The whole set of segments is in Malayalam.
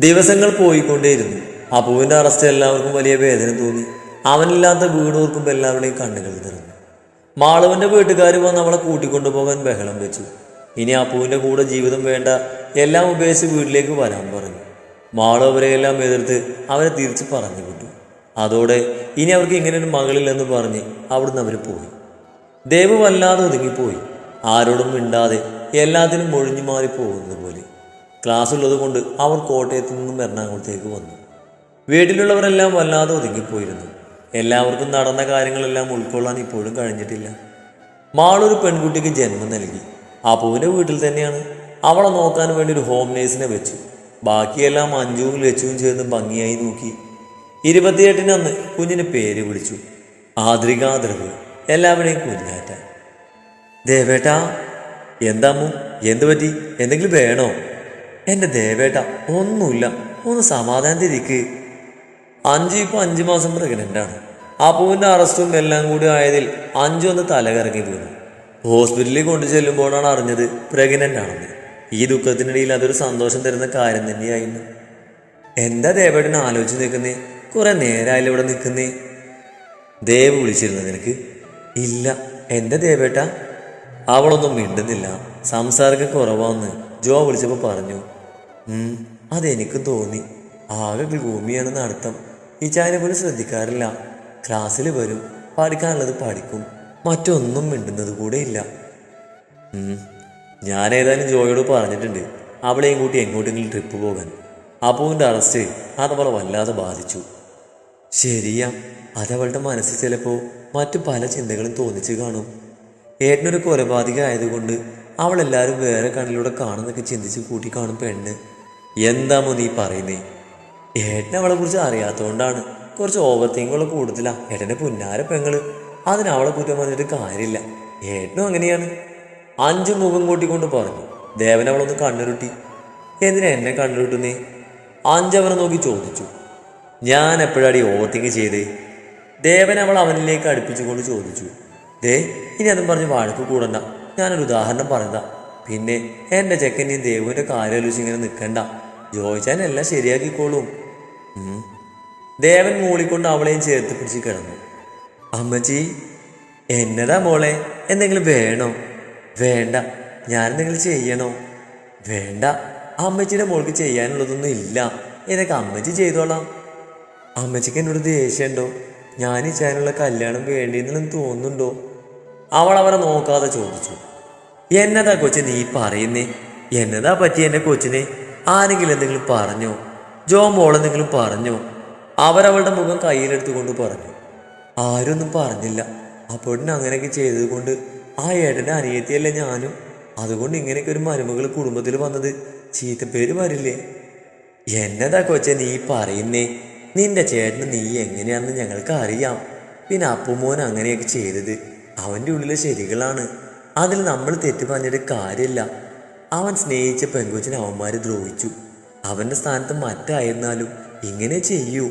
ദിവസങ്ങൾ പോയിക്കൊണ്ടേയിരുന്നു. അപ്പുവിന്റെ അറസ്റ്റ് എല്ലാവർക്കും വലിയ വേദന തോന്നി. അവനില്ലാത്ത വീട് ഓർക്കുമ്പോൾ എല്ലാവരുടെയും കണ്ണുകൾ നിറഞ്ഞു. മാളവന്റെ വീട്ടുകാർ വന്ന് അവളെ കൂട്ടിക്കൊണ്ടുപോകാൻ ബഹളം വെച്ചു. ഇനി അപ്പുവിന്റെ കൂടെ ജീവിതം വേണ്ട എല്ലാം ഉപേക്ഷിച്ച് വീട്ടിലേക്ക് വരാൻ പറഞ്ഞു. മാളു അവരെയെല്ലാം എതിർത്ത് അവരെ തിരിച്ച് പറഞ്ഞു വിട്ടു. അതോടെ ഇനി അവർക്ക് ഇങ്ങനെ ഒരു മകളില്ലെന്ന് പറഞ്ഞ് അവിടുന്ന് അവർ പോയി. ദേവ് വല്ലാതെ ഒതുങ്ങിപ്പോയി. ആരോടും മിണ്ടാതെ എല്ലാത്തിനും ഒഴിഞ്ഞു മാറി പോകുന്നത് പോലെ. ക്ലാസ് ഉള്ളത് കൊണ്ട് അവർ കോട്ടയത്തു നിന്നും എറണാകുളത്തേക്ക് വന്നു. വീട്ടിലുള്ളവരെല്ലാം വല്ലാതെ ഒതുങ്ങിപ്പോയിരുന്നു. എല്ലാവർക്കും നടന്ന കാര്യങ്ങളെല്ലാം ഉൾക്കൊള്ളാൻ ഇപ്പോഴും കഴിഞ്ഞിട്ടില്ല. മാളൊരു പെൺകുട്ടിക്ക് ജന്മം നൽകി. അപ്പുവിന്റെ വീട്ടിൽ തന്നെയാണ്. അവളെ നോക്കാൻ വേണ്ടി ഒരു ഹോം നേഴ്സിനെ വെച്ചു. ബാക്കിയെല്ലാം അഞ്ചുവും ലച്ചുവും ചേർന്ന് ഭംഗിയായി നോക്കി. ഇരുപത്തിയെട്ടിന് അന്ന് കുഞ്ഞിന് പേര് വിളിച്ചു. ആദ്രികാദ്രവ് എല്ലാവരെയും കുഞ്ഞാറ്റ. ദേവേട്ടാ എന്താമോ എന്തു പറ്റി? എന്തെങ്കിലും വേണോ? എന്റെ ദേവേട്ട ഒന്നുമില്ല. ഒന്ന് സമാധാനത്തിരിക്ക് അഞ്ചു ഇപ്പൊ അഞ്ചു മാസം പ്രഗ്നന്റ് ആണ് അപ്പുവിന്റെ അറസ്റ്റും എല്ലാം കൂടി ആയതിൽ അഞ്ചു ഒന്ന് തലകറങ്ങി വീണു. ഹോസ്പിറ്റലിൽ കൊണ്ടു ചെല്ലുമ്പോഴാണ് അറിഞ്ഞത് പ്രഗ്നന്റ് ആണെന്ന് ഈ ദുഃഖത്തിനിടയിൽ അതൊരു സന്തോഷം തരുന്ന കാര്യം തന്നെയായിരുന്നു. എന്താ ദേവേട്ടനെ ആലോചിച്ച് നിൽക്കുന്നേ? കുറെ നേരമായാലും ഇവിടെ നിൽക്കുന്നേ? ദേവ് വിളിച്ചിരുന്നു നിനക്ക്? ഇല്ല. എന്റെ ദേവേട്ട? അവളൊന്നും മിണ്ടുന്നില്ല. സംസാരമൊക്കെ കുറവാന്ന് ജോ വിളിച്ചപ്പോൾ പറഞ്ഞു. അതെനിക്കും തോന്നി. ആകെ ഭൂമിയാണെന്ന് അർത്ഥം. ഈ ചായനെ പോലും ശ്രദ്ധിക്കാറില്ല. ക്ലാസ്സിൽ വരും പഠിക്കാനുള്ളത് പഠിക്കും. മറ്റൊന്നും മിണ്ടുന്നത് കൂടെ ഇല്ല. ഞാൻ ഏതായാലും ജോയോട് പറഞ്ഞിട്ടുണ്ട്. അവളെയും കൂട്ടി എങ്ങോട്ടെങ്കിലും ട്രിപ്പ് പോകാൻ. അപ്പുവിന്റെ അറസ്റ്റ് അതവളെ വല്ലാതെ ബാധിച്ചു. ശരിയാ അതവളുടെ മനസ്സിൽ ചിലപ്പോൾ മറ്റു പല ചിന്തകളും തോന്നിച്ചു കാണും. ഏട്ടനൊരു കൊലപാതക ആയതുകൊണ്ട് അവൾ എല്ലാവരും വേറെ കണ്ണിലൂടെ കാണുന്നൊക്കെ ചിന്തിച്ച് കൂട്ടി കാണും പെണ്ണ്. എന്താമോ നീ പറയുന്നേ? ഏട്ടനെ അവളെ കുറിച്ച് അറിയാത്തതുകൊണ്ടാണ് കുറച്ച് ഓവർ തിങ്കുള്ള കൂടുതലാ ഏട്ടന്റെ പുന്നാര പെങ്ങൾ. അതിന് അവളെ കുറ്റം പറഞ്ഞിട്ട് കാര്യമില്ല. ഏട്ടനും അങ്ങനെയാണ്. അഞ്ചു മുഖം കൂട്ടിക്കൊണ്ട് പറഞ്ഞു. ദേവൻ അവളൊന്ന് കണ്ണുരുട്ടി. എന്തിനാ എന്നെ കണ്ണുരുട്ടുന്നേ? അഞ്ചവനെ നോക്കി ചോദിച്ചു. ഞാൻ എപ്പോഴാടി ഓവർ തിങ്ക് ചെയ്തേ? ദേവൻ അവൾ അവനിലേക്ക് അടുപ്പിച്ചുകൊണ്ട് ചോദിച്ചു. ദേ ഇനി അതും പറഞ്ഞ് വഴക്ക് കൂടണ്ട. ഞാനൊരു ഉദാഹരണം പറഞ്ഞതാ. പിന്നെ എന്റെ ചെക്കന്റെയും ദേവുവിന്റെ കാര്യാലോചിച്ച് ഇങ്ങനെ നിൽക്കണ്ട ജോയിച്ചാൻ എല്ലാം ശരിയാക്കിക്കോളും ദേവൻ മൂളിക്കൊണ്ട് അവളെയും ചേർത്ത് പിടിച്ച് കിടന്നു. അമ്മച്ചി എന്നതാ മോളെ? എന്തെങ്കിലും വേണോ? വേണ്ട. ഞാൻ എന്തെങ്കിലും ചെയ്യണോ? വേണ്ട. അമ്മച്ചിയുടെ മോൾക്ക് ചെയ്യാനുള്ളതൊന്നും ഇല്ല. ഇതൊക്കെ അമ്മച്ചി ചെയ്തോളാം. അമ്മച്ചിക്ക് എന്നോട് ദേഷ്യമുണ്ടോ? ഞാൻ ഈ ചാനുള്ള കല്യാണം വേണ്ടിയെന്നും തോന്നുന്നുണ്ടോ? അവൾ അവരെ നോക്കാതെ ചോദിച്ചു. എന്നതാ കൊച്ചു നീ പറയുന്നേ? എന്നതാ പറ്റി എന്റെ കൊച്ചിനെ? ആരെങ്കിലും എന്തെങ്കിലും പറഞ്ഞോ? ജോ മോളെന്തെങ്കിലും പറഞ്ഞോ? അവരവളുടെ മുഖം കയ്യിലെടുത്തുകൊണ്ട് പറഞ്ഞു ആരൊന്നും പറഞ്ഞില്ല. അപ്പോഴിന് അങ്ങനെയൊക്കെ ചെയ്തത് കൊണ്ട് ആ ഏട്ടന്റെ അനിയത്തിയല്ലേ ഞാനും? അതുകൊണ്ട് ഇങ്ങനെയൊക്കെ ഒരു മരുമകൾ കുടുംബത്തിൽ വന്നത്. ചീത്തപ്പേര് വരില്ലേ? എന്നതാ കൊച്ചെ നീ പറയുന്നേ? നിന്റെ ചേട്ടന് നീ എങ്ങനെയാണെന്ന് ഞങ്ങൾക്ക് അറിയാം. പിന്നെ അപ്പുമോൻ അങ്ങനെയൊക്കെ ചെയ്തത് അവന്റെ ഉള്ളിലെ ശരികളാണ്. അതിൽ നമ്മൾ തെറ്റ് പറഞ്ഞിട്ട് കാര്യമില്ല. അവൻ സ്നേഹിച്ച പെങ്കുച്ചിനെ അവന്മാർ ദ്രോഹിച്ചു. അവന്റെ സ്ഥാനത്ത് മറ്റായിരുന്നാലും ഇങ്ങനെ ചെയ്യൂ.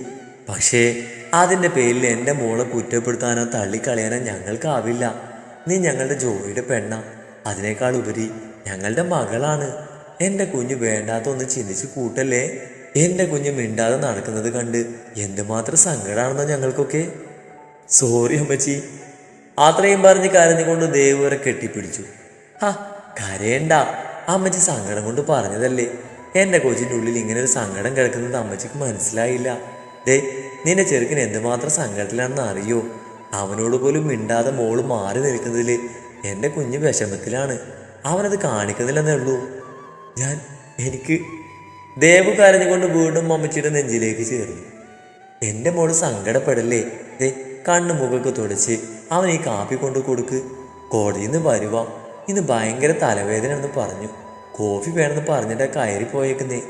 പക്ഷേ അതിന്റെ പേരിൽ എന്റെ മോളെ കുറ്റപ്പെടുത്താനോ തള്ളിക്കളയാനോ ഞങ്ങൾക്കാവില്ല. നീ ഞങ്ങളുടെ ജോലിയുടെ പെണ്ണ. അതിനേക്കാൾ ഉപരി ഞങ്ങളുടെ മകളാണ്. എന്റെ കുഞ്ഞ് വേണ്ടാത്ത ഒന്ന് ചിന്തിച്ച് കൂട്ടല്ലേ? എന്റെ കുഞ്ഞ് മിണ്ടാതെ നടക്കുന്നത് കണ്ട് എന്തുമാത്രം സങ്കടമാണെന്നോ ഞങ്ങൾക്കൊക്കെ? സോറി അമ്മച്ചി. അത്രയും പറഞ്ഞ് കരഞ്ഞുകൊണ്ട് ദേവ് വരെ കെട്ടിപ്പിടിച്ചു. ഹാ കരയണ്ട. അമ്മച്ചി സങ്കടം കൊണ്ട് പറഞ്ഞതല്ലേ? എന്റെ കൊച്ചിന്റെ ഉള്ളിൽ ഇങ്ങനെ ഒരു സങ്കടം കിടക്കുന്നത് അമ്മച്ചിക്ക് മനസ്സിലായില്ല. ദേ നിന്റെ ചെറുക്കൻ എന്തുമാത്രം സങ്കടത്തിലാണെന്ന് അറിയോ? അവനോട് പോലും മിണ്ടാതെ മോൾ മാറി നിൽക്കുന്നതിൽ എന്റെ കുഞ്ഞ് വിഷമത്തിലാണ്. അവനത് കാണിക്കുന്നില്ലെന്നേ ഉള്ളൂ. ഞാൻ എനിക്ക് ദേവു കരഞ്ഞുകൊണ്ട് വീണ്ടും അമ്മച്ചിയുടെ നെഞ്ചിലേക്ക് ചേർന്നു. എന്റെ മോൾ സങ്കടപ്പെടല്ലേ? ദേ കണ്ണു മുഖമൊക്കെ തുടച്ച് അവൻ ഈ കാപ്പി കൊണ്ട് കൊടുക്ക് കോടതിയിൽ നിന്ന് വരുവാ. ഇന്ന് ഭയങ്കര തലവേദന എന്ന് പറഞ്ഞു. കോഫി വേണമെന്ന് പറഞ്ഞിട്ട് കയറി പോയേക്കുന്നേ.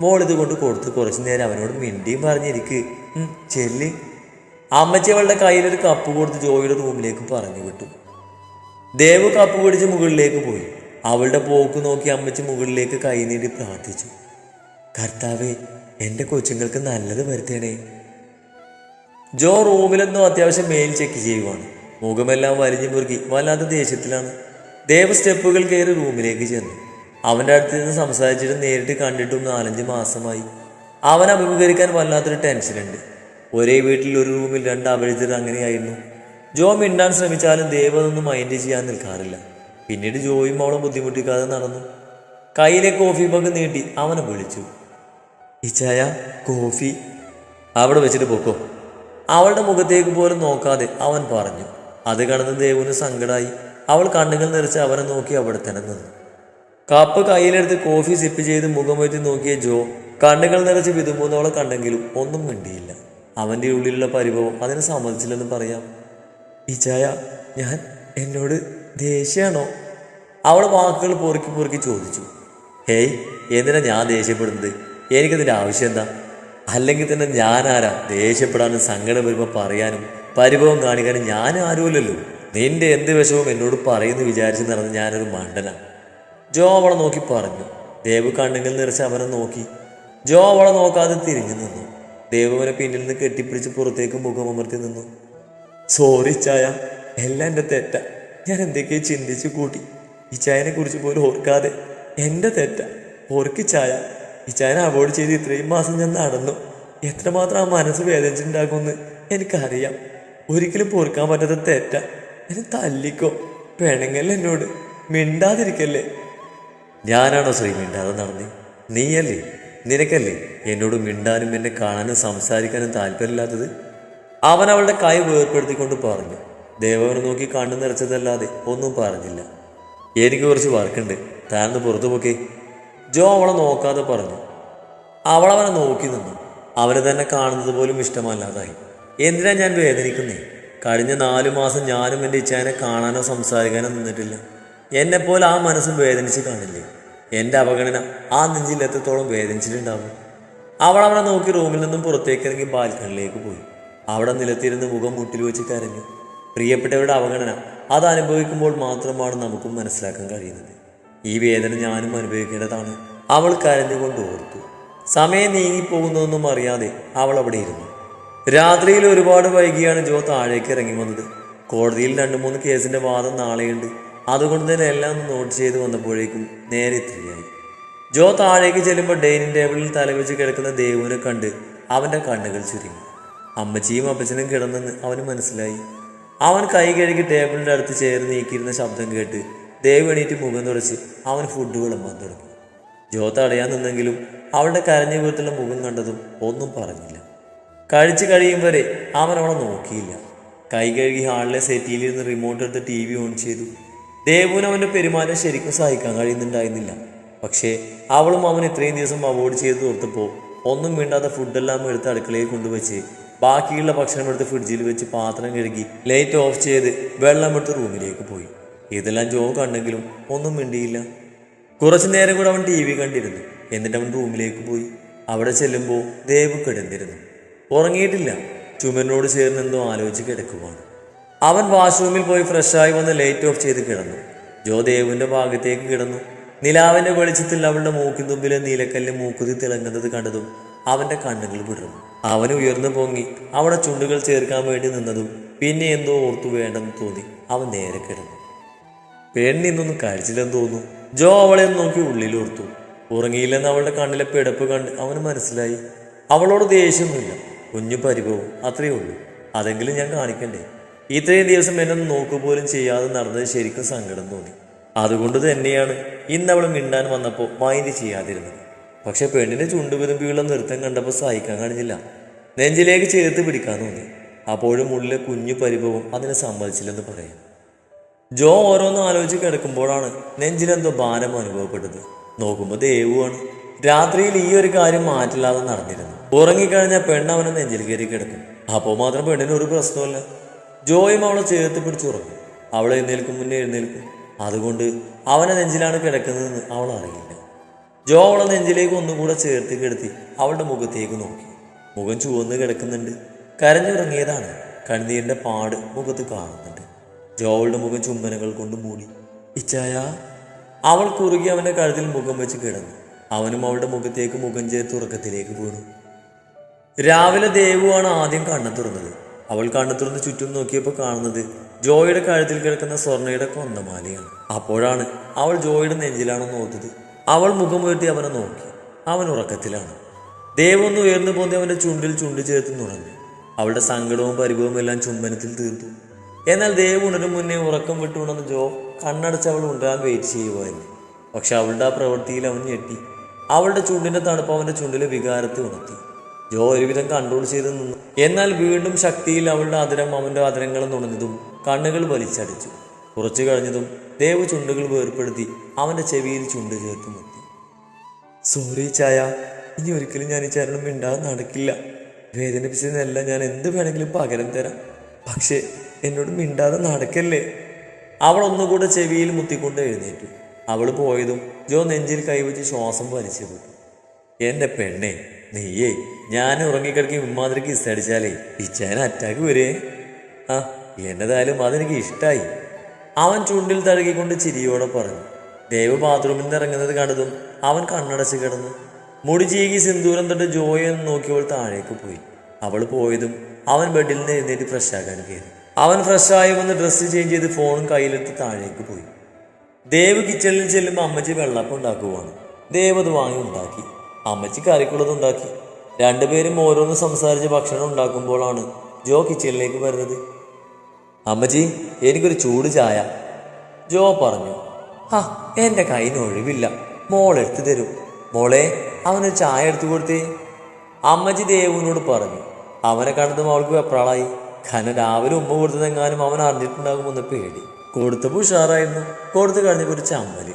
മോൾ ഇതുകൊണ്ട് കൊടുത്ത് കുറച്ചു നേരം അവനോട് മിണ്ടിയും പറഞ്ഞിരിക്ക്. ചെല്ല്. അമ്മച്ചി അവളുടെ കയ്യിലൊരു കപ്പ് കൊടുത്ത് ജോയിയുടെ റൂമിലേക്ക് പറഞ്ഞു വിട്ടു. ദേവ് കപ്പ് പിടിച്ച് മുകളിലേക്ക് പോയി. അവളുടെ പോക്ക് നോക്കി അമ്മച്ചി മുകളിലേക്ക് കൈ നീട്ടി പ്രാർത്ഥിച്ചു. കർത്താവേ എന്റെ കൊച്ചുങ്ങൾക്ക് നല്ലത് വരുത്തേണേ. ജോ റൂമിലൊന്നും അത്യാവശ്യം മെയിൽ ചെക്ക് ചെയ്യുവാണ്. മുഖമെല്ലാം വലിഞ്ഞു മുറുകി. വല്ലാത്ത ദേഷ്യത്തിലാണ്. ദേവ് സ്റ്റെപ്പുകൾ കയറി റൂമിലേക്ക് ചെന്നു. അവന്റെ അടുത്ത് നിന്ന് സംസാരിച്ചിട്ട് നേരിട്ട് കണ്ടിട്ടും നാലഞ്ച് മാസമായി. അവൻ അഭിമുഖീകരിക്കാൻ വല്ലാത്തൊരു ടെൻഷനുണ്ട്. ഒരേ വീട്ടിൽ ഒരു റൂമിൽ രണ്ട് അപരിചിതർ അങ്ങനെയായിരുന്നു. ജോ മിണ്ടാൻ ശ്രമിച്ചാലും ദേവ് അതൊന്നും മൈൻഡ് ചെയ്യാൻ നിൽക്കാറില്ല. പിന്നീട് ജോയും അവളെ ബുദ്ധിമുട്ടിക്കാതെ നടന്നു. കയ്യിലെ കോഫി മഗ് നീട്ടി അവനെ വിളിച്ചു. ഇച്ചായ കോഫി? അവിടെ വെച്ചിട്ട് പൊക്കോ. അവളുടെ മുഖത്തേക്ക് പോലും നോക്കാതെ അവൻ പറഞ്ഞു. അത് കടന്ന് ദേവുന് സങ്കടായി. അവൾ കണ്ണുകൾ നിറച്ച് അവനെ നോക്കി അവിടെ തന്നെ നിന്നു. കപ്പ് കയ്യിലെടുത്ത് കോഫി സിപ്പ് ചെയ്ത് മുഖമൊഴുത്തി നോക്കിയ ജോ കണ്ണുകൾ നിറച്ച് വിതുമ്പുന്നവളെ കണ്ടെങ്കിലും ഒന്നും മിണ്ടിയില്ല. അവന്റെ ഉള്ളിലുള്ള പരിഭവം അതിനെ സമ്മതിച്ചില്ലെന്ന് പറയാം. ഇച്ചായ ഞാൻ എന്നോട് ദേഷ്യമാണോ? അവൾ വാക്കുകൾ പൊറുക്കി പൊറുക്കി ചോദിച്ചു. ഹേയ് എന്തിനാ ഞാൻ ദേഷ്യപ്പെടുന്നത്? എനിക്കതിന്റെ ആവശ്യം എന്താ? അല്ലെങ്കിൽ തന്നെ ഞാനാരാ ദേഷ്യപ്പെടാനും സങ്കടം വരുമ്പോൾ പറയാനും പരിഭവം കാണിക്കാനും ഞാൻ ആരുമല്ലല്ലോ. നിന്റെ എന്ത് വിഷമവും എന്നോട് പറയുന്നു വിചാരിച്ച് നടന്ന് ഞാനൊരു മണ്ടനാണ് ജോ അവളെ നോക്കി പറഞ്ഞു. ദേവ് കണ്ണുകൾ നിറച്ച് അവനെ നോക്കി. ജോ അവളെ നോക്കാതെ തിരിഞ്ഞു നിന്നു. ദേവ് അവനെ പിന്നിൽ നിന്ന് കെട്ടിപ്പിടിച്ച് പുറത്തേക്ക് മുഖമമർത്തി നിന്നു. സോറി ചായ. എല്ലാം എന്റെ തെറ്റ. ഞാൻ എന്തൊക്കെയോ ചിന്തിച്ചു കൂട്ടി. ഈ ചായനെ കുറിച്ച് പോലും ഓർക്കാതെ എന്റെ തെറ്റ. ഓർക്കി ചായ. ഈ ചായനെ അവോയ്ഡ് ചെയ്ത് ഇത്രയും മാസം ഞാൻ നടന്നു. എത്രമാത്രം ആ മനസ്സ് വേദനിച്ചിട്ടുണ്ടാകുമെന്ന് എനിക്കറിയാം. ഒരിക്കലും പൊറുക്കാൻ പറ്റാത്ത തെറ്റ. എന്നെ തല്ലിക്കോ. പിണങ്ങല്ലേ എന്നോട്. മിണ്ടാതിരിക്കല്ലേ. ഞാനാണോ ശ്രീ മിണ്ടാതെ നടന്നേ? നീയല്ലേ? നിനക്കല്ലേ എന്നോട് മിണ്ടാനും എന്നെ കാണാനും സംസാരിക്കാനും താല്പര്യമില്ലാത്തത്? അവൻ അവളുടെ കൈ വേർപ്പെടുത്തിക്കൊണ്ട് പറഞ്ഞു. ദേവനെ നോക്കി കണ്ണു നിറച്ചതല്ലാതെ ഒന്നും പറഞ്ഞില്ല. എനിക്ക് കുറച്ച് വർക്കുണ്ട്. താനൊന്ന് പുറത്തു പോക്കേ. ജോ അവളെ നോക്കാതെ പറഞ്ഞു. അവളവനെ നോക്കി നിന്നു. അവനെ തന്നെ കാണുന്നത് പോലും ഇഷ്ടമല്ലാതായി. എന്തിനാ ഞാൻ വേദനിക്കുന്നേ? കഴിഞ്ഞ നാലു മാസം ഞാനും എന്റെ ഇച്ഛാനെ കാണാനോ സംസാരിക്കാനോ നിന്നിട്ടില്ല. എന്നെപ്പോലെ ആ മനസ്സും വേദനിച്ച് കാണില്ലേ? എന്റെ അവഗണന ആ നെഞ്ചിൽ എത്രത്തോളം വേദനിച്ചിട്ടുണ്ടാവും? അവൾ അവളെ നോക്കി റൂമിൽ നിന്നും പുറത്തേക്ക് ഇറങ്ങി ബാൽക്കണിലേക്ക് പോയി. അവിടെ നിലത്തിരുന്ന് മുഖം മുട്ടിൽ വെച്ച് കരഞ്ഞു. പ്രിയപ്പെട്ടവരുടെ അവഗണന അത് അനുഭവിക്കുമ്പോൾ മാത്രമാണ് നമുക്കും മനസ്സിലാക്കാൻ കഴിയുന്നത്. ഈ വേദന ഞാനും അനുഭവിക്കേണ്ടതാണ്. അവൾ കരഞ്ഞുകൊണ്ട് ഓർത്തു. സമയം നീങ്ങിപ്പോകുന്നതൊന്നും അറിയാതെ അവൾ അവിടെ ഇരുന്നു. രാത്രിയിൽ ഒരുപാട് വൈകിയാണ് ജോ താഴേക്ക് ഇറങ്ങി വന്നത്. കോടതിയിൽ രണ്ട് മൂന്ന് കേസിന്റെ വാദം നാളെയുണ്ട്. അതുകൊണ്ട് തന്നെ എല്ലാം ഒന്ന് നോട്ട് ചെയ്ത് വന്നപ്പോഴേക്കും നേരെ ഇത്രയായി ജോ താഴേക്ക് ചെല്ലുമ്പോൾ ഡൈനിങ് ടേബിളിൽ തലവെച്ച് കിടക്കുന്ന ദേവുവിനെ കണ്ട് അവന്റെ കണ്ണുകൾ ചുരുങ്ങി. അമ്മച്ചിയും അപ്പച്ചനും കിടന്നെന്ന് അവന് മനസ്സിലായി. അവൻ കൈ കഴുകി ടേബിളിന്റെ അടുത്ത് ചേർന്ന് നീക്കിയിരുന്ന ശബ്ദം കേട്ട് ദേവ് എണീറ്റ് മുഖം തുടച്ച് അവൻ ഫുഡ് വിളമ്പാൻ തുടങ്ങി. ജോ തടയാൻ നിന്നെങ്കിലും അവളുടെ കരഞ്ഞു വീർത്തുള്ള മുഖം കണ്ടതും ഒന്നും പറഞ്ഞില്ല. കഴിച്ചു കഴിയും വരെ അവൻ അവളെ നോക്കിയില്ല. കൈ കഴുകി ഹാളിലെ സെറ്റിയിലിരുന്ന് റിമോട്ട് എടുത്ത് ടി വി ഓൺ ചെയ്തു. ദേവുവിന് അവന്റെ പെരുമാറ്റം ശരിക്കും സഹിക്കാൻ കഴിയുന്നുണ്ടായിരുന്നില്ല. പക്ഷേ അവളും അവൻ ഇത്രയും ദിവസം അവോയ്ഡ് ചെയ്ത് ഓർത്തപ്പോൾ ഒന്നും വീണ്ടാത്ത ഫുഡെല്ലാം എടുത്ത് അടുക്കളയിൽ കൊണ്ടുവച്ച് ബാക്കിയുള്ള ഭക്ഷണം എടുത്ത് ഫ്രിഡ്ജിൽ വെച്ച് പാത്രം കഴുകി ലൈറ്റ് ഓഫ് ചെയ്ത് വെള്ളം എടുത്ത് റൂമിലേക്ക് പോയി. ഇതെല്ലാം ജോ കണ്ടെങ്കിലും ഒന്നും മിണ്ടിയില്ല. കുറച്ചു നേരം കൂടെ അവൻ ടി വി കണ്ടിരുന്നു. എന്നിട്ട് അവൻ റൂമിലേക്ക് പോയി. അവിടെ ചെല്ലുമ്പോൾ ദേവ് കിടന്നിരുന്നു. ഉറങ്ങിയിട്ടില്ല. ചുമരിനോട് ചേർന്ന് എന്തോ ആലോചിച്ച് കിടക്കുവാണ്. അവൻ വാഷ്റൂമിൽ പോയി ഫ്രഷായി വന്ന് ലൈറ്റ് ഓഫ് ചെയ്ത് കിടന്നു. ജോ ദേവിന്റെ ഭാഗത്തേക്ക് കിടന്നു. നിലാവിന്റെ വെളിച്ചത്തിൽ അവളുടെ മൂക്കിൻ തുമ്പിലെ നീലക്കല്ല് മൂക്കുതി തിളങ്ങുന്നത് കണ്ടതും അവന്റെ കണ്ണുകൾ വിടർന്നു. അവൻ ഉയർന്നു പൊങ്ങി. അവളെ ചുണ്ടുകൾ ചേർക്കാൻ വേണ്ടി നിന്നതും പിന്നെ എന്തോ ഓർത്തു വേണ്ടെന്ന് തോന്നി. അവൻ നേരെ കിടന്നു. പെണ്ണിന്നൊന്നും കഴിച്ചില്ലെന്ന് തോന്നുന്നു. ജോ അവളെ നോക്കി ഉള്ളിൽ ഓർത്തു. ഉറങ്ങിയില്ലെന്ന് അവളുടെ കണ്ണിലെ പിടപ്പ് കണ്ട് അവന് മനസ്സിലായി. അവളോട് ദേഷ്യമൊന്നുമില്ല. കുഞ്ഞു പരിഭവം അത്രയേ ഉള്ളൂ. അതെങ്കിലും ഞാൻ കാണിക്കണ്ടേ? ഇത്രയും ദിവസം എന്നെ നോക്കുപോലും ചെയ്യാതെ നടന്നത് ശരിക്കും സങ്കടം തോന്നി. അതുകൊണ്ട് തന്നെയാണ് ഇന്ന് അവൾ മിണ്ടാൻ വന്നപ്പോൾ മൈൻഡ് ചെയ്യാതിരുന്നത്. പക്ഷെ പെണ്ണിന്റെ ചുണ്ടുവിതുമ്പിയുള്ള നൃത്തം കണ്ടപ്പോൾ സഹിക്കാൻ കഴിഞ്ഞില്ല. നെഞ്ചിലേക്ക് ചേർത്ത് പിടിക്കാൻ തോന്നി. അപ്പോഴും ഉള്ളിലെ കുഞ്ഞു പരിഭവം അതിനെ സമ്മതിച്ചില്ലെന്ന് പറയാം. ജോ ഓരോന്ന് ആലോചിച്ച് കിടക്കുമ്പോഴാണ് നെഞ്ചിലെന്തോ ഭാരം അനുഭവപ്പെട്ടത്. നോക്കുമ്പോൾ ദേവുവാണ്. രാത്രിയിൽ ഈ ഒരു കാര്യം മാറ്റില്ലാതെ നടന്നിരുന്നു. ഉറങ്ങിക്കഴിഞ്ഞ പെണ്ണ് അവനെ നെഞ്ചിൽ കയറി കിടക്കും. അപ്പോൾ മാത്രം പെണ്ണിന് ഒരു പ്രശ്നമല്ല ജോയും അവളെ ചേർത്ത് പിടിച്ചുറങ്ങും അവളെ എഴുന്നേൽക്കും മുന്നേ എഴുന്നേൽക്കും. അതുകൊണ്ട് അവനെ നെഞ്ചിലാണ് കിടക്കുന്നതെന്ന് അവൾ അറിയില്ല. ജോ അവളെ നെഞ്ചിലേക്ക് ഒന്നുകൂടെ ചേർത്ത് കിടത്തി അവളുടെ മുഖത്തേക്ക് നോക്കി. മുഖം ചുവന്ന് കിടക്കുന്നുണ്ട്. കരഞ്ഞുറങ്ങിയതാണ്. കണ്ണീരിന്റെ പാട് മുഖത്ത് കാണുന്നുണ്ട്. ജോവളുടെ മുഖം ചുംബനങ്ങൾ കൊണ്ട് മൂടി. ഇച്ചായ. അവൾ കുറുകി അവന്റെ കഴുത്തിൽ മുഖം വെച്ച് കിടന്നു. അവനും അവളുടെ മുഖത്തേക്ക് മുഖം ചേർത്ത് ഉറക്കത്തിലേക്ക് വീണു. രാവിലെ ദേവുവാണ് ആദ്യം കണ്ണു തുറന്നത്. അവൾ കണ്ണു തുറന്ന് ചുറ്റും നോക്കിയപ്പോൾ കാണുന്നത് ജോയിയുടെ കഴുത്തിൽ കിടക്കുന്ന സ്വർണയുടെ കൊന്നമാലയാണ് അപ്പോഴാണ് അവൾ ജോയിയുടെ നെഞ്ചിലാണോ ഓർത്തത് അവൾ മുഖം ഉയർത്തി അവനെ നോക്കി. അവൻ ഉറക്കത്തിലാണ്. ദേവ് ഒന്ന് ഉയർന്നു പോന്നി അവന്റെ ചുണ്ടിൽ ചുണ്ട് ചേർത്ത് നുണഞ്ഞു. അവളുടെ സങ്കടവും പരിഭവവും എല്ലാം ചുംബനത്തിൽ തീർത്തു. എന്നാൽ ദേവ് ഉണരും മുന്നേ ഉറക്കം വിട്ടുണർന്ന് ജോ കണ്ണടച്ച് അവൾ ഉണ്ടാകാൻ വെയിറ്റ് ചെയ്യുമായിരുന്നു പക്ഷെ അവളുടെ ആ പ്രവൃത്തിയിൽ അവൻ ഞെട്ടി. അവളുടെ ചുണ്ടിന്റെ തണുപ്പ് അവന്റെ ചുണ്ടിലെ വികാരത്തെ ഉണർത്തി. ജോ ഒരുവിധം കൺട്രോൾ ചെയ്ത് നിന്നു. എന്നാൽ വീണ്ടും ശക്തിയിൽ അവളുടെ അതിരം അവന്റെ അതിരങ്ങൾ നുണഞ്ഞതും കണ്ണുകൾ വലിച്ചടിച്ചു. കുറച്ചു കഴിഞ്ഞതും ദേവ് ചുണ്ടുകൾ വേർപ്പെടുത്തി അവന്റെ ചെവിയിൽ ചുണ്ട് ചേർത്ത് മുത്തി സോറി ചായ. ഇനി ഒരിക്കലും ഞാൻ ഈ ചരണം മിണ്ടാതെ നടക്കില്ല. വേദനിപ്പിച്ചതിനെല്ലാം ഞാൻ എന്ത് വേണമെങ്കിലും പകരം തരാം. പക്ഷേ എന്നോട് മിണ്ടാതെ നടക്കല്ലേ? അവൾ ഒന്നുകൂടെ ചെവിയിൽ മുത്തിക്കൊണ്ട് എഴുന്നേറ്റു. അവൾ പോയതും ജോ നെഞ്ചിൽ കൈവച്ച് ശ്വാസം വലിച്ചു വിട്ടു എന്റെ പെണ്ണെ നീയേ ഞാൻ ഉറങ്ങിക്കിടക്കി ഇമ്മാതിരി കിസ് അടിച്ചാലേ ഇച്ചാൻ അറ്റാക്ക് വരേ. ആ എന്നതായാലും അതെനിക്ക് ഇഷ്ടായി. അവൻ ചുണ്ടിൽ തഴുകിക്കൊണ്ട് ചിരിയോടെ പറഞ്ഞു. ദേവ് ബാത്റൂമിൽ നിന്ന് ഇറങ്ങുന്നത് കണ്ടതും അവൻ കണ്ണടച്ച് കിടന്നു. മുടി ചീകി സിന്ദൂരം തൊട്ട് ജോയെ നോക്കിയവൾ താഴേക്ക് പോയി. അവൾ പോയതും അവൻ ബെഡിൽ നിന്ന് എഴുന്നേറ്റ് ഫ്രഷ് ആകാൻ കയറി. അവൻ ഫ്രഷായി വന്ന് ഡ്രസ്സ് ചേഞ്ച് ചെയ്ത് ഫോണും കയ്യിലെടുത്ത് താഴേക്ക് പോയി. ദേവ് കിച്ചണിൽ ചെല്ലുമ്പോൾ അമ്മച്ചി വെള്ളപ്പം ഉണ്ടാക്കുവാണ്. ദേവ് അത് വാങ്ങി ഉണ്ടാക്കി. അമ്മച്ചി കറിക്കുള്ളത് ഉണ്ടാക്കി. രണ്ടുപേരും ഓരോന്ന് സംസാരിച്ച് ഭക്ഷണം ഉണ്ടാക്കുമ്പോഴാണ് ജോ കിച്ചണിലേക്ക് വരുന്നത്. അമ്മച്ചി എനിക്കൊരു ചൂട് ചായ. ജോ പറഞ്ഞു ആ എന്റെ കയ്യിന് ഒഴിവില്ല. മോൾ എടുത്തു തരും. മോളെ അവനൊരു ചായ എടുത്തു കൊടുത്തേ. അമ്മച്ചി ദേവുവിനോട് പറഞ്ഞു അവനെ കണ്ടതും അവൾക്ക് വെപ്രാളായി. കാരണം രാവിലെ ഉമ്മ കൊടുത്തതെങ്ങാനും അവൻ അറിഞ്ഞിട്ടുണ്ടാകുമെന്ന് പേടി. കൊടുത്തപ്പോൾ ഉഷാറായിരുന്നു. കൊടുത്തു കഴിഞ്ഞപ്പോൾ ഒരു ചമ്മൽ.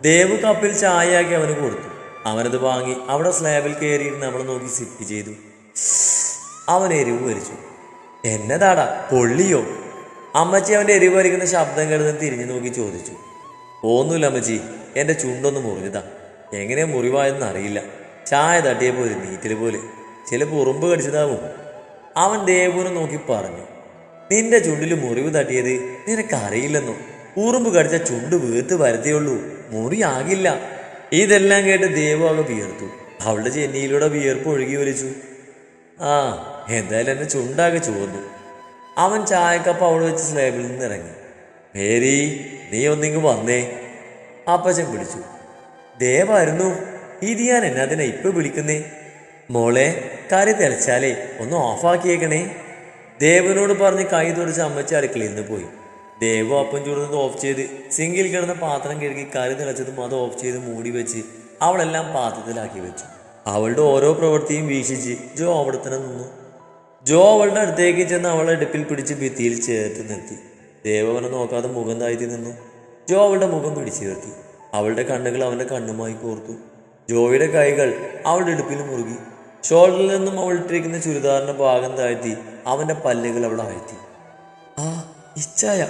ദേവ് കപ്പിൽ ചായയാക്കി അവന് കൊടുത്തു. അവനത് വാങ്ങി അവിടെ സ്ലാബിൽ കയറിയിരുന്ന് അവളെ നോക്കി സിപ്പ് ചെയ്തു. അവൻ എരിവ് വലിച്ചു എന്നതാടാ പൊള്ളിയോ? അമ്മച്ചി അവന്റെ എരിവ് വലിക്കുന്ന ശബ്ദം കേൾന്ന് തിരിഞ്ഞു നോക്കി ചോദിച്ചു. ഒന്നുമില്ല അമ്മച്ചി എന്റെ ചുണ്ടൊന്ന് മുറിഞ്ഞതാ. എങ്ങനെയാ മുറിവായെന്ന് അറിയില്ല. ചായ തട്ടിയപ്പോൾ ഒരു നീറ്റൽ പോലെ. ചിലപ്പോൾ ഉറുമ്പ് കടിച്ചതാവും. അവൻ ദേവുവിനെ നോക്കി പറഞ്ഞു. നിന്റെ ചുണ്ടിൽ മുറിവ് തട്ടിയത് നിനക്കറിയില്ലെന്നോ. ഉറുമ്പ് കടിച്ച ചുണ്ട് വീർത്ത് വരുത്തേ മുറിയാകില്ല ഇതെല്ലാം കേട്ട് ദേവു അവ വിയർത്തു. അവളുടെ ചെന്നിയിലൂടെ വിയർപ്പ് ഒഴുകി ഒലിച്ചു. ആ എന്തായാലും എന്നെ ചുണ്ടാകെ ചുവന്നു. അവൻ ചായക്കപ്പ അവിടെ വെച്ച് സ്ലാബിൽ നിന്ന് ഇറങ്ങി. മേരി നീ ഒന്നിങ്ങ് വന്നേ. അപ്പച്ചൻ വിളിച്ചു ദേവായിരുന്നു ഇത് ഞാൻ എന്നതിനാ ഇപ്പൊ വിളിക്കുന്നേ? മോളെ കറി തിളച്ചാലേ ഒന്ന് ഓഫാക്കിയേക്കണേ. ദേവനോട് പറഞ്ഞ് കൈ തുടച്ച് അമ്മച്ചി അടുക്കളയിൽ നിന്ന് പോയി. ദേവ് അപ്പം ചൂടുന്നത് ഓഫ് ചെയ്ത് സിങ്കിൽ കിടന്ന പാത്രം കഴുകി കറി തിളച്ചതും അത് ഓഫ് ചെയ്ത് മൂടി വെച്ച് അവളെല്ലാം പാത്രത്തിലാക്കി വെച്ചു. അവളുടെ ഓരോ പ്രവൃത്തിയും വീക്ഷിച്ച് ജോ അവിടെ തന്നെ നിന്നു. ജോ അവളുടെ അടുത്തേക്ക് ചെന്ന് അവളെ അടുപ്പിൽ പിടിച്ച് ഭിത്തിയിൽ ചേർത്ത് നിർത്തി. ദേവ അവനെ നോക്കാതെ മുഖം താഴ്ത്തി നിന്നു. ജോ അവളുടെ മുഖം പിടിച്ചു നിർത്തി അവളുടെ കണ്ണുകൾ അവന്റെ കണ്ണുമായി കോർത്തു. ജോയുടെ കൈകൾ അവളുടെ അടുപ്പിൽ മുറുകി. ഷോൾഡറിൽ നിന്നും അവൾ ഇട്ടിരിക്കുന്ന ചുരിദാറിന്റെ ഭാഗം താഴ്ത്തി അവന്റെ പല്ലുകൾ അവൾ ആഴ്ത്തി. ആ ഇച്ഛായ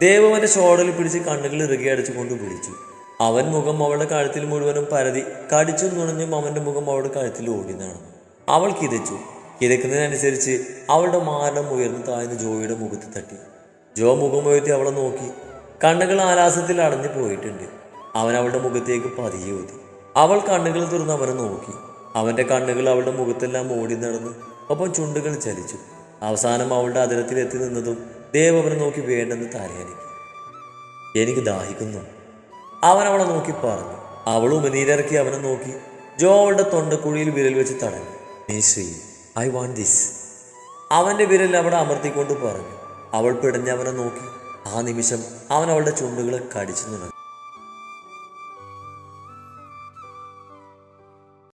ദേവ് അവന്റെ ഷോൾഡറിൽ പിടിച്ച് കണ്ണുകൾ ഇറുകി അടച്ചുകൊണ്ട് പിടിച്ചു അവൻ മുഖം അവളുടെ കഴുത്തിൽ മുഴുവനും പരതി കടിച്ചു നുണഞ്ഞും അവന്റെ മുഖം അവളുടെ കഴുത്തിൽ ഓടി നടന്നു. അവൾ കിതച്ചു. കിതക്കുന്നതിനനുസരിച്ച് അവളുടെ മാരണം ഉയർന്നു താഴ്ന്ന് ജോയുടെ മുഖത്ത് തട്ടി. ജോ മുഖം ഉയർത്തി അവളെ നോക്കി. കണ്ണുകൾ ആലാസത്തിൽ അടഞ്ഞു പോയിട്ടുണ്ട്. അവൻ അവളുടെ മുഖത്തേക്ക് പതിയെ ഊതി അവൾ കണ്ണുകൾ തുറന്ന് അവനെ നോക്കി. അവന്റെ കണ്ണുകൾ അവളുടെ മുഖത്തെല്ലാം ഓടി നടന്നു. ഒപ്പം ചുണ്ടുകൾ ചലിച്ചു. അവസാനം അവളുടെ അതിരത്തിൽ എത്തി നിന്നതും ദേവ് അവനെ നോക്കി വേണ്ടെന്ന് തലയനക്കി എനിക്ക് ദാഹിക്കുന്നു. അവൻ അവളെ നോക്കി പറഞ്ഞു. അവൾ ഉമനീരിറക്കി അവനെ നോക്കി. ജോ അവളുടെ തൊണ്ടക്കുഴിയിൽ വിരൽ വെച്ച് തടഞ്ഞു. നീ ശ്രീ ഐ വാണ്ട് ദിസ്. അവന്റെ വിരൽ അവിടെ അമർത്തിക്കൊണ്ട് പറഞ്ഞു. അവൾ പിടഞ്ഞവനെ നോക്കി. ആ നിമിഷം അവൻ അവളുടെ ചുണ്ടുകളെ കടിച്ചു നിന്നു